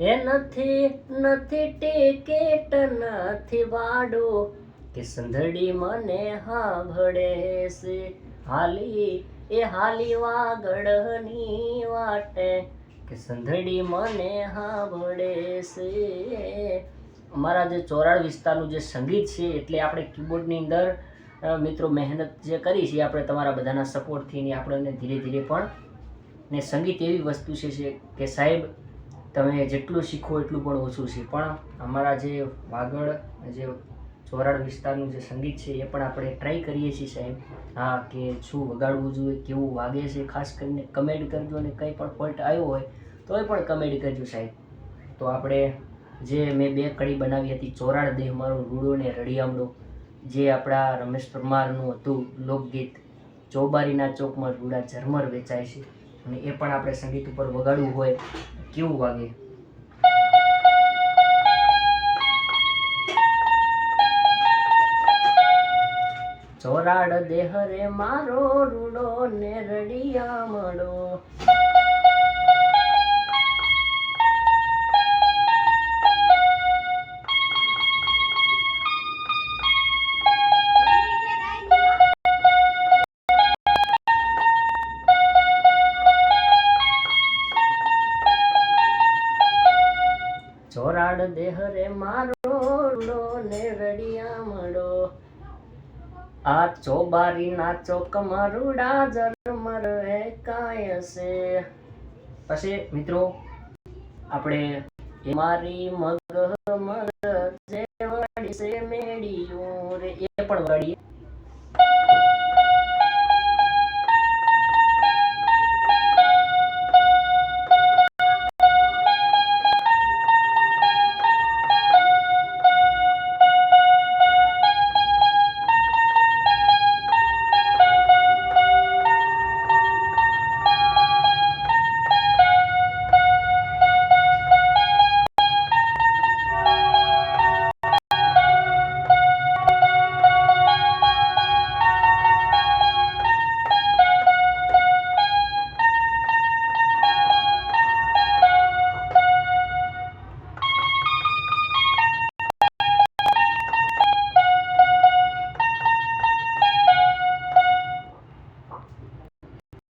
નથી નથી ટિકિટ નથી વાડો. કે સંધડી મને હાંભળે છે. હાલી, એ હાલી વાગડની વાટે. કે સંધડી મને હાભળે છે. અમારા જે ચોરાડ વિસ્તારનું જે સંગીત છે, એટલે આપણે કીબોર્ડની અંદર મિત્રો મહેનત જે કરી છે આપણે તમારા બધાના સપોર્ટથી ને આપણને ધીરે ધીરે પણ ને સંગીત એવી વસ્તુ છે કે સાહેબ તમે જેટલું શીખો એટલું પણ ઓછું છે. પણ અમારા જે વાગડ, જે ચોરાડ વિસ્તારનું જે સંગીત છે, એ પણ આપણે ટ્રાય કરીએ છીએ સાહેબ. હા, કે શું વગાડવું જોઈએ, કેવું વાગે છે, ખાસ કરીને કમેન્ટ કરજો અને કંઈ પણ ફોલ્ટ આવ્યો હોય તો એ પણ કમેન્ટ કરજો સાહેબ. તો આપણે જે મેં બે કડી બનાવી હતી ચોરાડ દેહ મારો રૂડો ને રળિયામડો જે આપણા રમેશ પરમારનું હતું લોકગીત, ચોબારીના ચોકમાં રૂડા ઝરમર વેચાય છે. અને એ પણ આપણે સંગીત ઉપર વગાડવું હોય, કેવું વાગે? ચોરાડ દેહ રે મારો રૂડો ને રડિયામડો ચોરાડ દેહ રે મારો ને રડિયામડો આ ચોબારી ના ચોક મરુડા જરમર હે કાય છે પછી મિત્રો, આપણે મારી મગ મગ જે વાડી છે મેડિયું રે. એ પણ વગાડીએ